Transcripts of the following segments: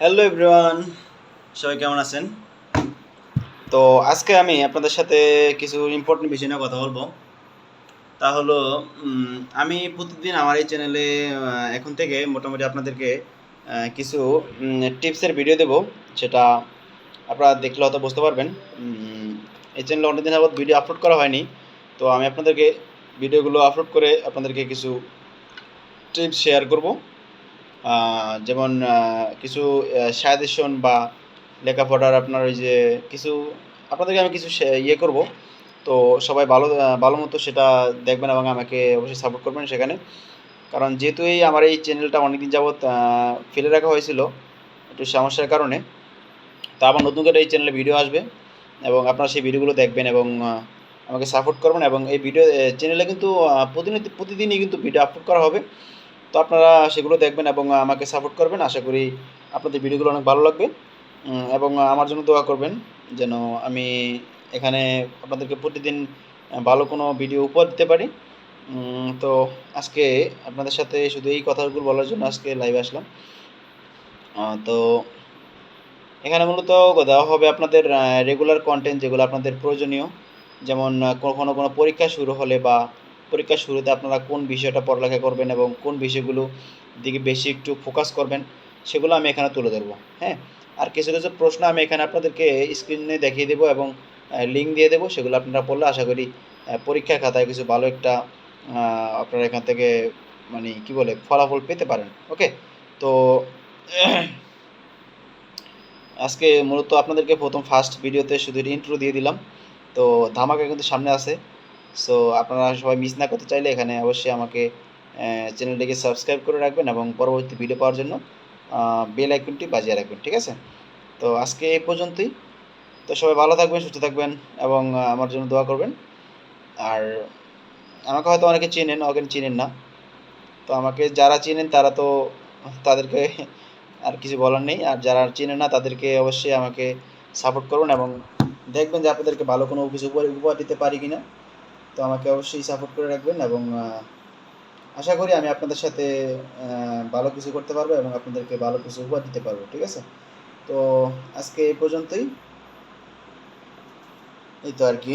Hello everyone সবাই কেমন আছেন? তো আজকে আমি আপনাদের সাথে কিছু ইম্পর্টেন্ট বিষয় নিয়ে কথা বলব। তা হলো আমি প্রতিদিন আমার এই চ্যানেলে এখন থেকে মোটামুটি আপনাদেরকে কিছু টিপসের ভিডিও দেব। সেটা আপনারা দেখলে হয়তো বুঝতে পারবেন। এই চ্যানেলে অনেকদিন যাবত ভিডিও আপলোড করা হয়নি। তো আমি আপনাদেরকে ভিডিওগুলো আপলোড করে আপনাদেরকে কিছু টিপস শেয়ার করব। যেমন কিছু সাজেশন বা লেখাপড়ার আপনার ওই যে কিছু, আপনাদেরকে আমি কিছু ইয়ে করব। তো সবাই ভালো ভালো মতো সেটা দেখবেন এবং আমাকে অবশ্যই সাপোর্ট করবেন সেখানে। কারণ যেহেতু এই আমার এই চ্যানেলটা অনেকদিন যাবৎ ফেলে রাখা হয়েছিল একটু সমস্যার কারণে, তো আবার নতুন করে এই চ্যানেলে ভিডিও আসবে এবং আপনারা সেই ভিডিওগুলো দেখবেন এবং আমাকে সাপোর্ট করবেন এবং এই ভিডিও চ্যানেলে কিন্তু প্রতিনিয়ত প্রতিদিনই কিন্তু ভিডিও আপলোড করা হবে। তো আপনারা সেগুলো দেখবেন এবং আমাকে সাপোর্ট করবেন। আশা করি আপনাদের ভিডিওগুলো অনেক ভালো লাগবে। এবং আমার জন্য দোয়া করবেন যেন আমি এখানে আপনাদেরকে প্রতিদিন ভালো কোনো ভিডিও উপহার দিতে পারি। তো আজকে আপনাদের সাথে শুধু এই কথাগুলো বলার জন্য আজকে লাইভে আসলাম। তো এখানে মূলত দেওয়া হবে আপনাদের রেগুলার কন্টেন্ট যেগুলো আপনাদের প্রয়োজনীয়। যেমন কখনো কোনো পরীক্ষা শুরু হলে বা পরীক্ষার শুরুতে আপনারা কোন বিষয়টা পড়ালেখা করবেন এবং কোন বিষয়গুলো দিকে বেশি একটু ফোকাস করবেন, সেগুলো আমি এখানে তুলে ধরবো হ্যাঁ? আর কিছু কিছু প্রশ্ন আমি এখানে আপনাদেরকে স্ক্রিনে দেখিয়ে দেবো এবং লিঙ্ক দিয়ে দেবো, সেগুলো আপনারা পড়লে আশা করি পরীক্ষা খাতায় কিছু ভালো একটা আপনারা এখান থেকে মানে কি বলে, ফলাফল পেতে পারেন ওকে তো, আজকে মূলত আপনাদেরকে প্রথম ফার্স্ট ভিডিওতে শুধু ইন্ট্রো দিয়ে দিলাম, তো ধামাকা কিন্তু সামনে আছে। সো আপনারা সবাই মিস না করতে চাইলে এখানে অবশ্যই আমাকে চ্যানেলটিকে সাবস্ক্রাইব করে রাখবেন এবং পরবর্তী ভিডিও পাওয়ার জন্য বেল আইকনটি বাজিয়ে রাখবেন, ঠিক আছে? তো আজকে এই পর্যন্তই। তো সবাই ভালো থাকবেন, সুস্থ থাকবেন এবং আমার জন্য দোয়া করবেন। আর আমাকে হয়তো অনেকে চেনেন অনেকে চেনেন না। তো আমাকে যারা চেনেন তারা তো তাদেরকে আর কিছু বলার নেই। আর যারা চেনেন না তাদেরকে অবশ্যই আমাকে সাপোর্ট করুন এবং দেখবেন যে আপনাদেরকে ভালো কোনো কিছু উপহার দিতে পারি কি না তো আমাকে অবশ্যই সাপোর্ট করে রাখবেন এবং আশা করি আমি আপনাদের সাথে ভালো কিছু করতে পারব এবং আপনাদেরকে ভালো কিছু উপহার দিতে পারব, ঠিক আছে? তো আজকে এই পর্যন্তই। এই তো আর কি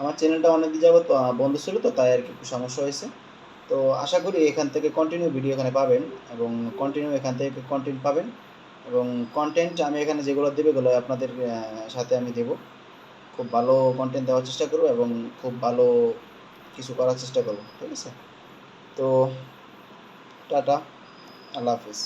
আমার চ্যানেলটা অনেক যাবত বন্ধ ছিল তো, তাই আর কি একটু সমস্যা হয়েছে। তো আশা করি এখান থেকে কন্টিনিউ ভিডিও এখানে পাবেন এবং কন্টিনিউ এখান থেকে কন্টেন্ট পাবেন। এবং কন্টেন্ট আমি এখানে যেগুলো দেবে এগুলো আপনাদের সাথে আমি দেব। খুব ভালো কন্টেন্ট দেওয়ার চেষ্টা করব এবং খুব ভালো কিছু করার চেষ্টা করব, ঠিক আছে? তো টাটা, আল্লাহ হাফিজ।